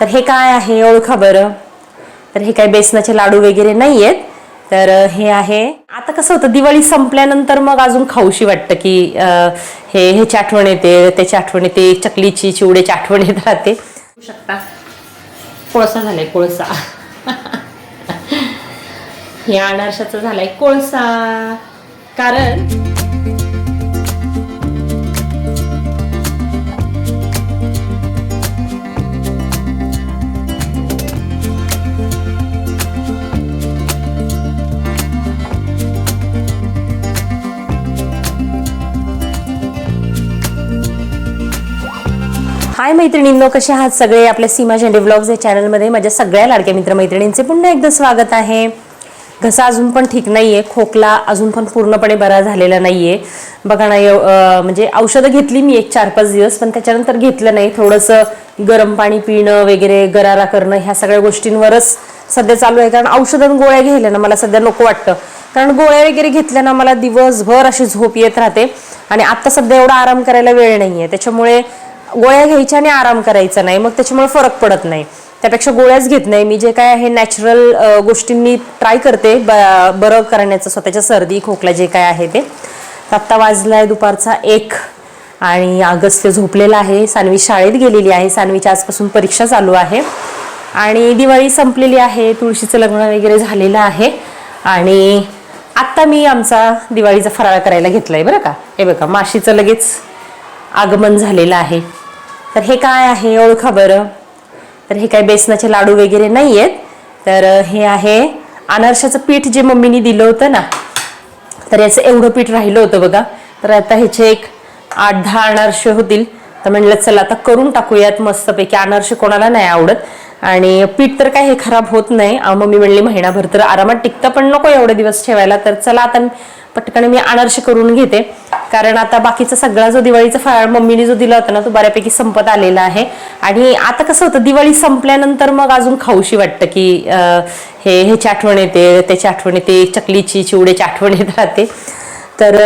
तर हे काय आहे ओळखा बरं? तर हे काय बेसनाचे लाडू वगैरे नाही आहेत तर हे आहे. आता कसं होतं दिवाळी संपल्यानंतर मग अजून खाऊशी वाटतं की हे ह्याची आठवण येते त्याची आठवण येते चकलीची चिवड्याची आठवण येत राहते. शकता. कोळसा झालाय कोळसा. हे अनारशाचा झालाय कोळसा. कारण मैत्रिणींनो कसे आहात सगळे? आपल्या सीमा झेंडे ब्लॉग्स या चॅनलमध्ये माझ्या सगळ्या लाडक्या मित्रमैत्रिणींचे पुन्हा एकदा स्वागत आहे. घसा अजून पण ठीक नाही आहे खोकला अजून पण पूर्णपणे बरा झालेला नाही आहे बघा ना म्हणजे औषधं घेतली मी एक चार पाच दिवस पण त्याच्यानंतर घेतलं नाही. थोडंसं गरम पाणी पिणं वगैरे गरारा करणं ह्या सगळ्या गोष्टींवरच सध्या चालू आहे. कारण औषधं गोळ्या घ्यायला ना मला सध्या नको वाटतं. कारण गोळ्या वगैरे घेतल्या ना मला दिवसभर अशी झोप येत राहते. आणि आत्ता सध्या एवढा आराम करायला वेळ नाही आहे त्याच्यामुळे गोळ्या घ्यायच्या आणि आराम करायचा नाही. मग त्याच्यामुळे फरक पडत नाही. त्यापेक्षा गोळ्याच घेत नाही. मी जे काय आहे नॅचरल गोष्टींनी ट्राय करते. ब- बरं करण्याचं स्वतःच्या सर्दी खोकला जे काय आहे ते. आत्ता वाजला आहे दुपारचा एक आणि अगस्त्य झोपलेला आहे. सानवी शाळेत गेलेली आहे. सानवीच्या आजपासून परीक्षा चालू आहे. आणि दिवाळी संपलेली आहे. तुळशीचं लग्न वगैरे झालेलं आहे. आणि आत्ता मी आमचा दिवाळीचा फराळ करायला घेतला आहे बरं का? हे बघा माशीचं लगेच आगमन झालेलं आहे. तर हे काय आहे ओळखा बरं. तर हे काय बेसनाचे लाडू वगैरे नाही आहेत तर हे आहे अनारशाचं पीठ जे मम्मीनी दिलं होतं ना तर याचं एवढं पीठ राहिलं होतं बघा. तर आता ह्याचे एक आठ दहा अनारसे होतील. तर म्हणलं चला आता करून टाकूयात मस्तपैकी. अनारसे कोणाला नाही आवडत. आणि पीठ तर काय हे खराब होत नाही. मम्मी म्हणली महिनाभर तर आरामात टिकतं पण नको एवढे दिवस ठेवायला. तर चला आता पटकन मी अनारसे करून घेते. कारण आता बाकीचा सगळा जो दिवाळीचा फराळ मम्मीने जो दिला होता ना तो बऱ्यापैकी संपत आलेला आहे. आणि आता कसं होतं दिवाळी संपल्यानंतर मग अजून खाऊशी वाटतं की हे ह्याची आठवण येते त्याची आठवण येते चकलीची चिवड्याची आठवण येत राहते. तर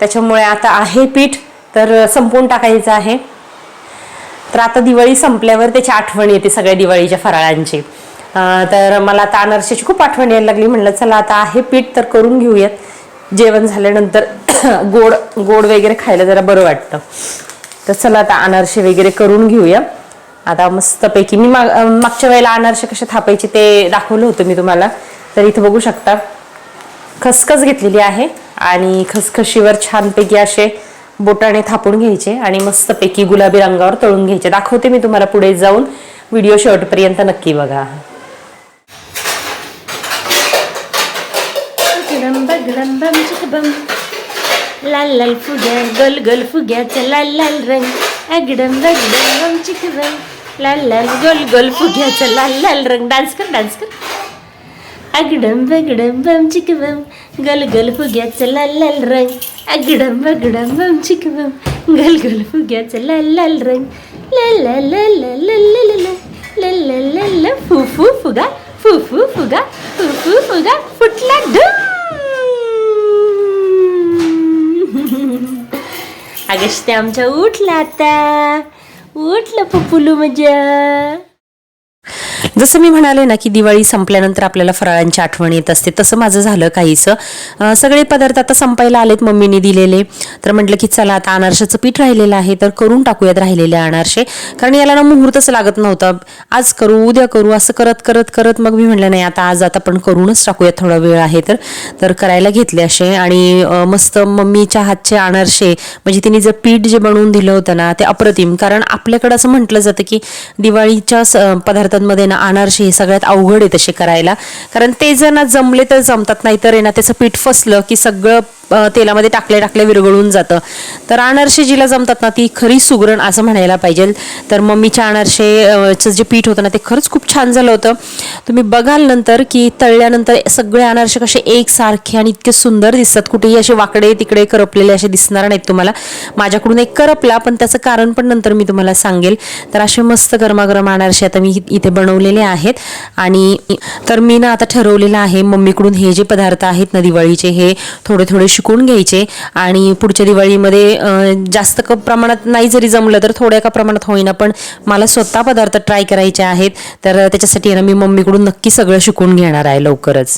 त्याच्यामुळे आता आहे पीठ तर संपवून टाकायचं आहे. तर आता दिवाळी संपल्यावर त्याची आठवण येते सगळ्या दिवाळीच्या फराळांची. तर मला आता अनारशाची खूप आठवण यायला लागली. म्हणलं चला आता आहे पीठ तर करून घेऊयात. जेवण झाल्यानंतर गोड गोड वगैरे खायला जरा बरं वाटतं. तर चला आता अनारसे वगैरे करून घेऊया. आता मस्तपैकी मी माग मागच्या वेळेला अनारसे कसे थापायचे ते दाखवलं होतं मी तुम्हाला. तर इथं बघू शकता. खसखस घेतलेली आहे आणि खसखशीवर छानपैकी असे बोटाने थापून घ्यायचे आणि मस्तपैकी गुलाबी रंगावर तळून घ्यायचे. दाखवते मी तुम्हाला पुढे जाऊन. व्हिडिओ शेवटपर्यंत नक्की बघा. बगडम बगडम बम ലാൽ അൽ ഫുഗ ഗൊൽ ഗൊൽ ഫുഗ ചലാൽ ലാൽ റംഗ് അഗിടം വഗിടം ഗം ചിക്ക് റംഗ് ലാൽ ലാൽ ഗൊൽ ഗൊൽ ഫുഗ ചലാൽ ലാൽ റംഗ് ഡാൻസ് കർ ഡാൻസ് കർ അഗിടം വഗിടം വം ചിക്ക് വം ഗൽ ഗൽ ഫുഗ ചലാൽ ലാൽ റംഗ് അഗിടം വഗിടം വം ചിക്ക് വം ഗൽ ഗൽ ഫുഗ ചലാൽ ലാൽ റംഗ് ലാൽ ലാൽ ലാൽ ലാൽ ലാൽ ഫു ഫു ഫുഗ ഫു ഫു ഫുഗ ഫു ഫു ഫുഗ ഫുട്ലാ ഡു अगस्त्य आमच्या उठला आता. उठलं पप्पुलू मजा म्हणजे. जसं मी म्हणाले ना की दिवाळी संपल्यानंतर आपल्याला फराळांची आठवण येत असते तसं माझं झालं काहीसं. सगळे पदार्थ आता संपायला आलेत मम्मीने दिलेले. तर म्हटलं की चला आता अनारशाचं पीठ राहिलेलं आहे तर करून टाकूयात राहिलेले अनारसे. कारण याला ना मुहूर्तच लागत नव्हता. आज करू उद्या करू असं करत करत करत मग मी म्हटलं नाही आता आज आता पण करूनच टाकूयात थोडा वेळ आहे तर. तर करायला घेतले असे आणि मस्त मम्मीच्या हातचे अनारसे म्हणजे तिने जे पीठ जे बनवून दिलं होतं ना ते अप्रतिम. कारण आपल्याकडं असं म्हटलं जातं की दिवाळीच्या पदार्थांमध्ये ना अनारसे हे सगळ्यात अवघड आहे तसे करायला. कारण ते जर ना जमले तर जमतात नाहीतर आहे ना त्याचं पीठ फसलं की सगळं तेलामध्ये टाकले टाकले विरघळून जातं. तर अनारसे जिला जमतात ना ती खरी सुगरण असं म्हणायला पाहिजे. तर मम्मीच्या अनारसेचं चं जे पीठ होतं ना ते खरंच खूप छान झालं होतं. तुम्ही बघाल नंतर की तळल्यानंतर सगळे अनारसे कसे एकसारखे आणि इतके सुंदर दिसतात. कुठेही असे वाकडे तिकडे करपलेले असे दिसणार नाहीत तुम्हाला. माझ्याकडून एक करपला पण त्याचं कारण पण नंतर मी तुम्हाला सांगेल. तर असे मस्त गरमागरम अनारसे आता मी इथे बनवलेले आहेत. आणि तर मी ना आता ठरवलेलं आहे मम्मीकडून हे जे पदार्थ आहेत ना दिवाळीचे हे थोडे थोडे शिकून घ्यायचे आणि पुढच्या दिवाळीमध्ये जास्त क प्रमाणात नाही जरी जमलं तर थोड्या का प्रमाणात होईना पण मला स्वतः पदार्थ ट्राय करायचे आहेत. तर त्याच्यासाठी ना मी मम्मीकडून नक्की सगळं शिकून घेणार आहे लवकरच.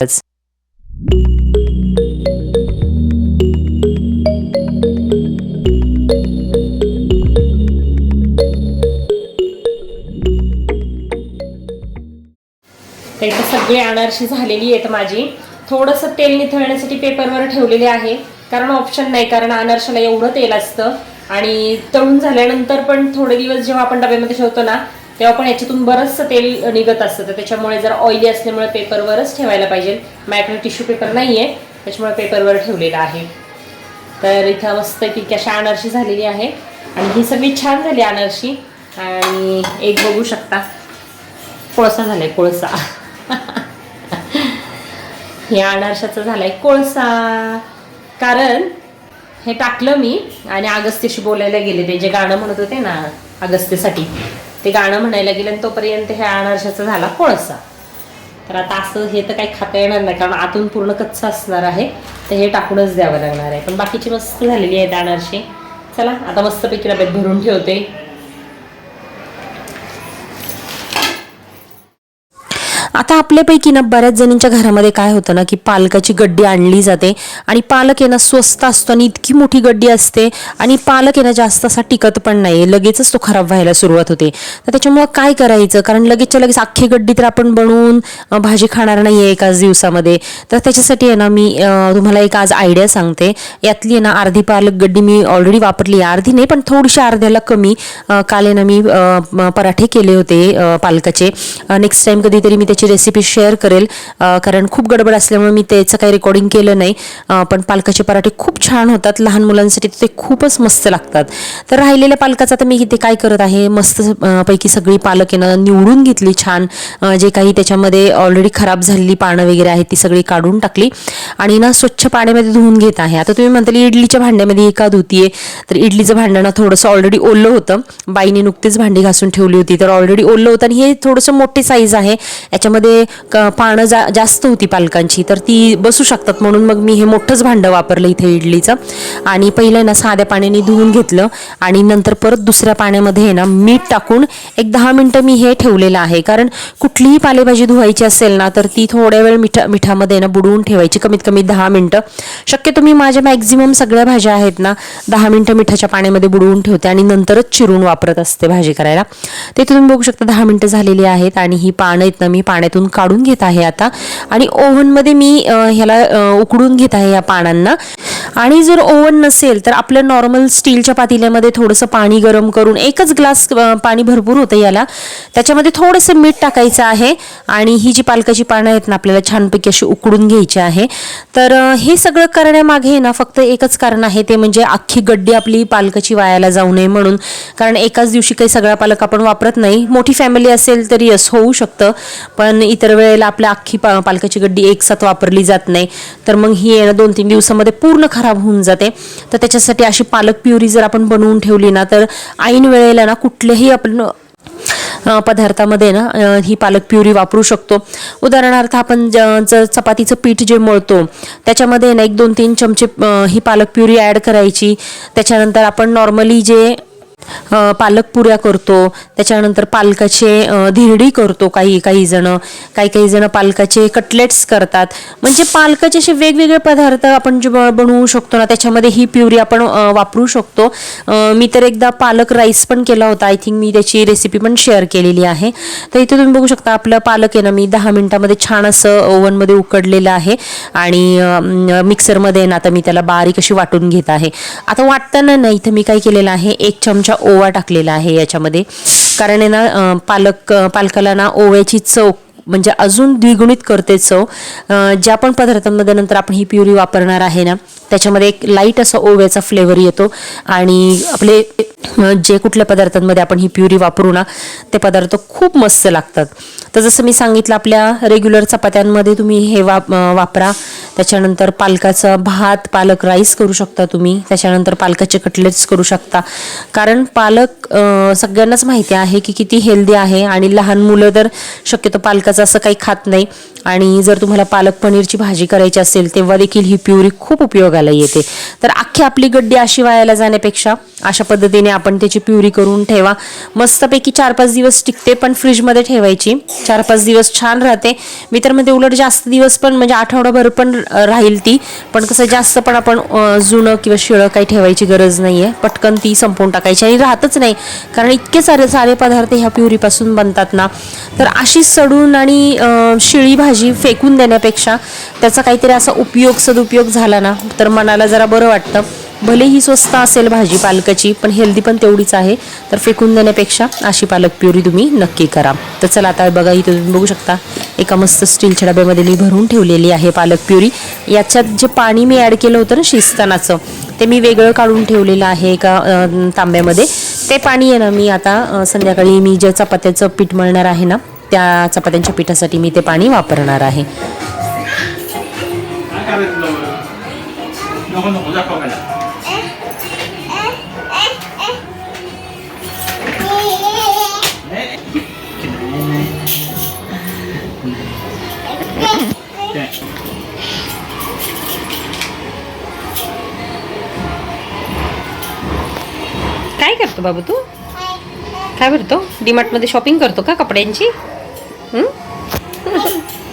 इथं सगळी अनारशी झालेली आहेत माझी. थोडंसं तेल निथळण्यासाठी पेपरवर ठेवलेले आहे. कारण ऑप्शन नाही कारण अनारशाला एवढं तेल असतं. आणि तळून झाल्यानंतर पण थोडे दिवस जेव्हा आपण डब्यामध्ये ठेवतो ना तेव्हा पण याच्यातून बरंचसं तेल निघत असतं. तर त्याच्यामुळे जर ऑइली असल्यामुळे पेपरवरच ठेवायला पाहिजे. माझ्याकडे टिश्यू पेपर नाही आहे त्याच्यामुळे पेपरवर ठेवलेला आहे. तर इथं मस्त की अशा अनारशी झालेली आहे. आणि ही सगळी छान झाली अनारशी. आणि एक बघू शकता. कोळसा झालाय कोळसा. हे अनारशाचा झालाय कोळसा. कारण हे टाकलं मी आणि अगस्त्यशी बोलायला गेले ते. जे गाणं म्हणत होते ना अगस्त्यसाठी ते गाणं म्हणायला गेलं आणि तोपर्यंत हे अनारशाचा झाला कोळसा. तर आता असं हे तर काही खाता येणार नाही कारण आतून पूर्ण कच्चा असणार आहे. तर हे टाकूनच द्यावं लागणार आहे. पण बाकीची मस्त झालेली आहेत अनारशी चला आता मस्तपैकी डब्यात भरून ठेवते. आता आपल्यापैकी ना बऱ्याच जणींच्या घरामध्ये काय होतं ना की पालकाची गड्डी आणली जाते आणि पालक आहे ना स्वस्त असतो आणि इतकी मोठी गड्डी असते आणि पालक आहे ना जास्त असा टिकत पण नाही लगेचच तो खराब व्हायला सुरुवात होते. तर त्याच्यामुळं काय करायचं? कारण लगेचच्या लगेच अख्खी गड्डी तर आपण बनवून भाजी खाणार नाही आहे एकाच दिवसामध्ये. तर त्याच्यासाठी आहे ना मी तुम्हाला एक आज आयडिया सांगते. यातली आहे ना अर्धी पालक गड्डी मी ऑलरेडी वापरली आहे. अर्धी नाही पण थोडीशी अर्ध्याला कमी काल आहे ना मी पराठे केले होते पालकाचे. नेक्स्ट टाईम कधीतरी मी त्याची रेसिपी शेअर करेल. कारण खूप गडबड असल्यामुळे मी त्याचं काही रेकॉर्डिंग केलं नाही. पण पालकाचे पराठे खूप छान होतात. लहान मुलांसाठी ते खूपच मस्त लागतात. तर राहिलेल्या पालकाचं आता मी इथे काय करत आहे? मस्त पैकी सगळी पालक आहे निवडून घेतली छान. जे काही त्याच्यामध्ये ऑलरेडी खराब झालेली पानं वगैरे आहेत ती सगळी काढून टाकली. आणि ना स्वच्छ पाण्यामध्ये धुवून घेत आहे. आता तुम्ही म्हणताल इडलीच्या भांड्यामध्ये एका धुतीये तर इडलीचं भांडं ना थोडंसं ऑलरेडी ओलं होतं. बाईने नुकतीच भांडी घासून ठेवली होती. तर ऑलरेडी ओलं होतं आणि हे थोडंसं मोठी साईज आहे. याच्यामध्ये क- पानं जा जास्त होती पालकांची तर ती बसू शकतात म्हणून मग मी हे मोठंच भांडं वापरलं इथे इडलीचं. आणि पहिलं ना साध्या पाण्याने धुवून घेतलं. आणि नंतर परत दुसऱ्या पाण्यामध्ये आहे ना मीठ टाकून एक दहा मिनटं मी हे ठेवलेलं आहे. कारण कुठलीही पालेभाजी धुवायची असेल ना तर ती थोड्या वेळ मिठा मिठामध्ये ना बुडवून ठेवायची. कमीत कमी दहा मिनटं. शक्यतो मी माझ्या मॅक्झिमम सगळ्या भाज्या आहेत ना दहा मिनटं मिठाच्या पाण्यामध्ये बुडवून ठेवते आणि नंतरच चिरून वापरत असते भाजी करायला. ते तुम्ही बघू शकता दहा मिनटं झालेली आहेत आणि ही पानं आहेत ना मी पाण्यात पाण्यातून काढून घेत आहे आता. आणि ओव्हनमध्ये मी ह्याला उकडून घेत आहे या पानांना. आणि जर ओव्हन नसेल तर आपलं नॉर्मल स्टीलच्या पातेल्यामध्ये थोडंसं पाणी गरम करून एकच ग्लास पाणी भरपूर होतं याला. त्याच्यामध्ये थोडंसं मीठ टाकायचं आहे आणि ही जी पालकाची पानं आहेत ना आपल्याला छानपैकी अशी उकडून घ्यायची आहे. तर हे सगळं करण्यामागे ना फक्त एकच कारण आहे ते म्हणजे अख्खी गड्डी आपली पालकाची वायाला जाऊ नये म्हणून. कारण एकाच दिवशी काही सगळा पालक आपण वापरत नाही. मोठी फॅमिली असेल तर यस होऊ शकतं. पण इतर वेळेला आपल्या अख्खी पा पालकाची गड्डी एकसाथ वापरली जात नाही. तर मग ही येणं ना दोन तीन दिवसामध्ये पूर्ण खराब खराब होऊन जाते. तर त्याच्यासाठी अशी पालक प्युरी जर आपण बनवून ठेवली ना तर ऐन वेळेला ना कुठलेही आपण पदार्थामध्ये ना ही पालक प्युरी वापरू शकतो. उदाहरणार्थ आपण ज- चपातीचं पीठ जे मळतो त्याच्यामध्ये ना एक दोन तीन चमचे ही पालक प्युरी ॲड करायची. त्याच्यानंतर आपण नॉर्मली जे पालक पुऱ्या करतो त्याच्यानंतर पालकाचे धिरडी करतो काही काही जण. काही काही जण पालकाचे कटलेट्स करतात. म्हणजे पालकाचे असे वेगवेगळे पदार्थ आपण जे ब- बनवू शकतो ना त्याच्यामध्ये ही प्युरी आपण वापरू शकतो. मी तर एकदा पालक राईस पण केला होता. आय थिंक मी त्याची रेसिपी पण शेअर केलेली आहे. तर इथे तुम्ही बघू शकता आपलं पालक आहे ना मी दहा मिनिटामध्ये छान असं ओव्हनमध्ये उकडलेलं आहे. आणि मिक्सरमध्ये ना आता मी त्याला बारीक अशी वाटून घेत आहे. आता वाटताना ना इथं मी काय केलेलं आहे एक चमचा ओवा टाकलेला आहे याच्यामध्ये. कारण आहे ना पालक पालकाला ना ओव्याची चव म्हणजे अजून द्विगुणित करते चव. ज्या पण पदार्थांमध्ये नंतर आपण ही प्युरी वापरणार आहे ना त्याच्यामध्ये एक लाइट असा ओव्याचा फ्लेवर येतो. आणि आपले जे कुठल्या पदार्थांमध्ये आपण ही प्युरी वापरू ना ते पदार्थ खूप मस्त लागतात. तर जसं मी सांगितलं आपल्या रेग्युलर चपात्यांमध्ये तुम्ही हे वाप वापरा. त्याच्यानंतर पालकाचा भात पालक राईस करू शकता तुम्ही. त्याच्यानंतर पालकाचे कटलेट्स करू शकता. कारण पालक सगळ्यांनाच माहिती आहे की किती हेल्दी आहे आणि लहान मुलं तर शक्यतो पालकाचं असं काही खात नाही. आणि जर तुम्हाला पालक पनीरची भाजी करायची असेल तेव्हा देखील ही प्युरी खूप उपयोगाला येते. तर अख्खी आपली गड्डी अशी वायाला जाण्यापेक्षा अशा पद्धतीने आपण त्याची प्युरी करून ठेवा. मस्तपैकी चार पाच दिवस टिकते पण फ्रीजमध्ये ठेवायची. चार पाच दिवस छान राहते. मी तर मध्ये उलट जास्त दिवस पण म्हणजे आठवडाभर पण राहील ती. पण कसं जास्त पण आपण जुनं किंवा शिळं काही ठेवायची गरज नाही आहे पटकन ती संपवून टाकायची आणि राहतच नाही. कारण इतके सारे सारे पदार्थ ह्या प्युरीपासून बनतात ना. तर अशी सडून आणि शिळी भाजी फेकून देण्यापेक्षा त्याचा काहीतरी असा उपयोग सदुपयोग झाला ना तर मनाला जरा बरं वाटतं. भले ही स्वस्त असेल भाजी पालकाची पण हेल्दी पण तेवढीच आहे. तर फेकून देण्यापेक्षा अशी पालक प्युरी तुम्ही नक्की करा. तर चला आता बघा इथे तुम्ही बघू शकता एका मस्त स्टीलच्या डब्यामध्ये मी भरून ठेवलेली आहे पालक प्युरी. याच्यात जे पाणी मी ॲड केलं होतं ना शिजतानाचं ते मी वेगळं काढून ठेवलेलं आहे एका तांब्यामध्ये. ते पाणी आहे ना मी आता संध्याकाळी मी जे चपात्याचं पीठ मळणार आहे ना त्या चपात्यांच्या पिठासाठी मी ते पाणी वापरणार आहे. काय करतो बाबू तू? काय करतो? डीमार्टमध्ये शॉपिंग करतो का कपड्यांची? हं?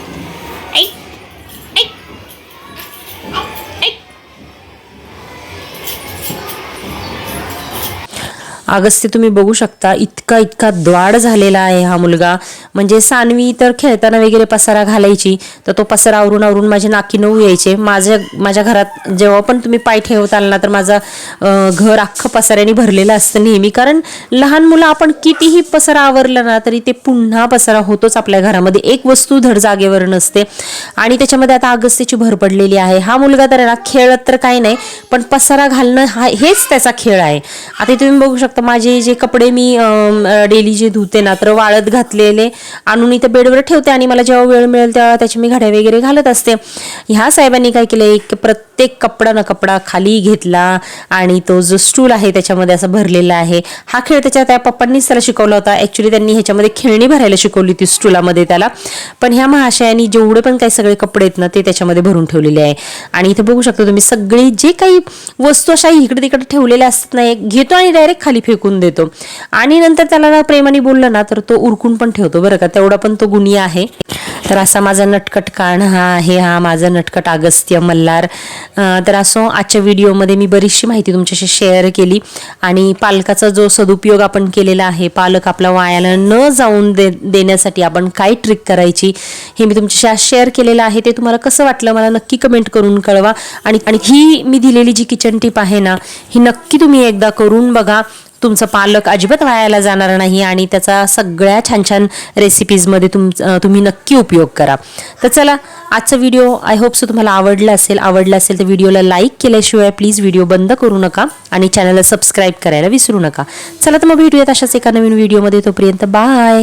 अगस्त्य तुम्ही बघू शकता इतका इतका द्वाड झालेला आहे हा मुलगा. म्हणजे सानवी तर खेळताना वगैरे पसारा घालायची तर तो पसारा आवरून आवरून माझे नाकी नऊ यायचे. माझ्या माझ्या घरात जेव्हा पण तुम्ही पाय ठेवताल ना तर माझं घर अख्खं पसाऱ्याने भरलेलं असतं नेहमी. कारण लहान मुलं आपण कितीही पसारा आवरला ना तरी ते पुन्हा पसारा होतोच आपल्या घरामध्ये. एक वस्तू धड जागेवर नसते. आणि त्याच्यामध्ये आता अगस्त्यची भर पडलेली आहे. हा मुलगा तर ना खेळत तर काही नाही पण पसारा घालणं हा हेच त्याचा खेळ आहे. आता तुम्ही बघू शकता माझे जे कपडे मी डेली जे धुते ना तर वाळत घातलेले आणून इथे बेडवर ठेवते आणि मला जेव्हा वेळ मिळेल तेव्हा त्याची मी घड्या वगैरे घालत असते. ह्या साहेबांनी काय केलं एक प्रत्येक कपडा ना कपडा खाली घेतला आणि तो जो स्टूल आहे त्याच्यामध्ये असं भरलेला आहे. हा खेळ त्याच्या त्या पप्पांनीच त्याला शिकवला होता. ॲक्च्युली त्यांनी ह्याच्यामध्ये खेळणी भरायला शिकवली होती स्टूलामध्ये त्याला. पण ह्या महाशयांनी जेवढे पण काही सगळे कपडे आहेत ना ते त्याच्यामध्ये भरून ठेवलेले आहे. आणि इथे बघू शकता तुम्ही सगळी जे काही वस्तू अशा इकडे तिकडे ठेवलेल्या असतात नाही घेतो आणि डायरेक्ट खाली फेकून देतो. आणि नंतर त्याला ना प्रेमाने बोललं ना तर तो उरकून पण ठेवतो बरं का तेवढा पण तो गुणी आहे. तर असा माझा नटकट कान हा आहे हा माझा नटकट अगस्त्य मल्हार. तर असो आजच्या व्हिडिओमध्ये मी बरीचशी माहिती तुमच्याशी शेअर केली. आणि पालकाचा जो सदुपयोग आपण केलेला आहे पालक आपला वायाला न जाऊन दे देण्यासाठी आपण काय ट्रिक करायची हे मी तुमच्याशी आज शेअर केलेलं आहे. ते तुम्हाला कसं वाटलं मला नक्की कमेंट करून कळवा. आणि आणि ही मी दिलेली जी किचन टिप आहे ना ही नक्की तुम्ही एकदा करून बघा. तुमचं पालक अजिबात वायाला जाणार नाही आणि त्याचा सगळ्या छान छान रेसिपीजमध्ये तुम तुम्ही नक्की उपयोग करा. तर चला आजचा व्हिडिओ आय होप सो तुम्हाला आवडला असेल. आवडला असेल तर व्हिडिओला लाईक केल्याशिवाय प्लीज व्हिडिओ बंद करू नका आणि चॅनलला सबस्क्राईब करायला विसरू नका. चला तर मग भेटूयात अशाच एका नवीन व्हिडिओमध्ये तोपर्यंत बाय